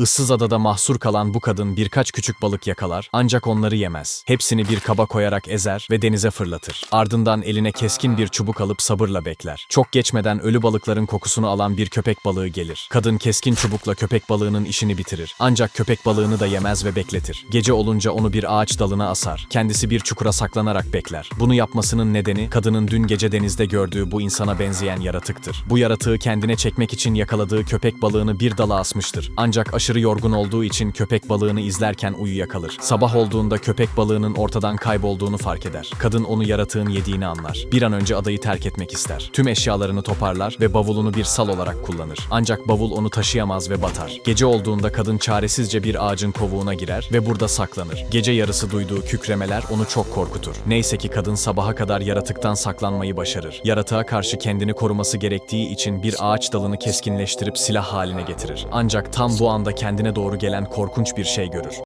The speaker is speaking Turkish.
Issız adada mahsur kalan bu kadın birkaç küçük balık yakalar ancak onları yemez. Hepsini bir kaba koyarak ezer ve denize fırlatır. Ardından eline keskin bir çubuk alıp sabırla bekler. Çok geçmeden ölü balıkların kokusunu alan bir köpek balığı gelir. Kadın keskin çubukla köpek balığının işini bitirir. Ancak köpek balığını da yemez ve bekletir. Gece olunca onu bir ağaç dalına asar. Kendisi bir çukura saklanarak bekler. Bunu yapmasının nedeni kadının dün gece denizde gördüğü bu insana benzeyen yaratıktır. Bu yaratığı kendine çekmek için yakaladığı köpek balığını bir dala asmıştır. Ancak aşırı yorgun olduğu için köpek balığını izlerken uyuyakalır. Sabah olduğunda köpek balığının ortadan kaybolduğunu fark eder. Kadın onu yaratığın yediğini anlar. Bir an önce adayı terk etmek ister. Tüm eşyalarını toparlar ve bavulunu bir sal olarak kullanır. Ancak bavul onu taşıyamaz ve batar. Gece olduğunda kadın çaresizce bir ağacın kovuğuna girer ve burada saklanır. Gece yarısı duyduğu kükremeler onu çok korkutur. Neyse ki kadın sabaha kadar yaratıktan saklanmayı başarır. Yaratığa karşı kendini koruması gerektiği için bir ağaç dalını keskinleştirip silah haline getirir. Ancak tam bu anda kendine doğru gelen korkunç bir şey görür.